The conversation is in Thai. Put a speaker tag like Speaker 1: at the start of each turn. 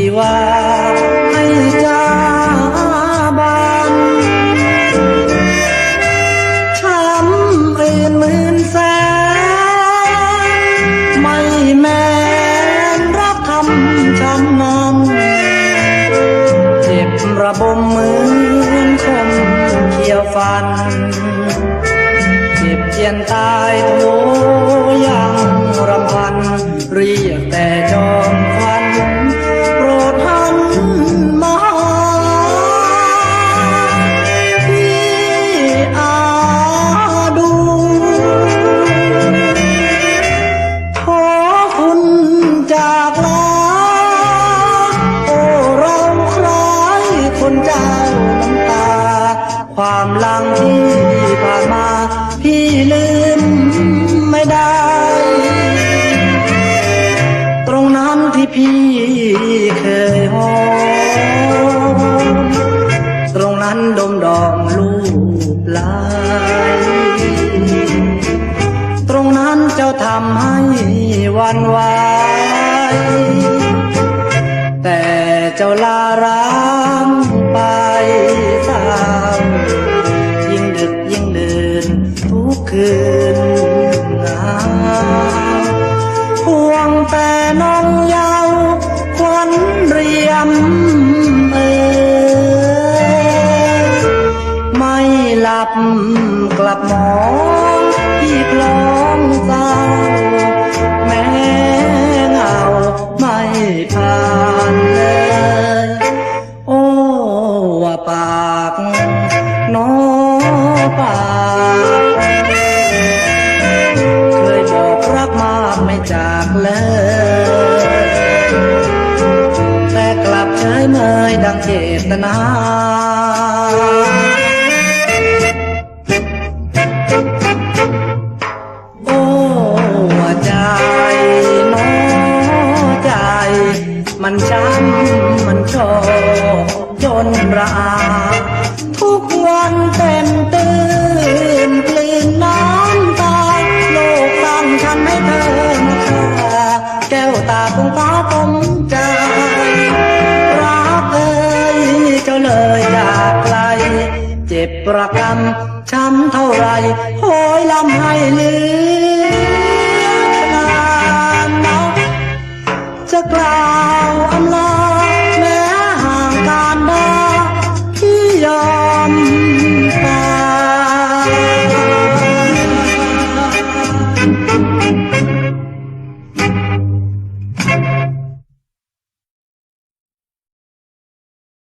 Speaker 1: ชีวาให้จ้าบันช้ำอื่นหมื่นแสนไม่แม้รับคำคำนั้นเจ็บระบมเหมือนคมเขียวฟัน เจ็บเจียนตายทุก ที่ผ่านมาพี่ลืมไม่ได้ ตรงนั้นที่พี่เคยหอมตรงนั้นดมดอมลูบไหลตรงนั้นเจ้าทำให้วันไหวแต่เจ้าลาร้า คืนหงาห่วงแต่น้องเยาวควันเรียมเอไม่หลับกลับมองที่คลองเศร้าแม้เงาไม่ผ่า จากเลยแต่กลับเฉยเมยดังเจตนาโอ้ใจน้อใจ มันช้ำมันชอจนระอาทุกวันเป็นตื่ ประกรรมช้ำเท่าไรโหยลำให้เลือนานเนาะจะกล่าวอำลา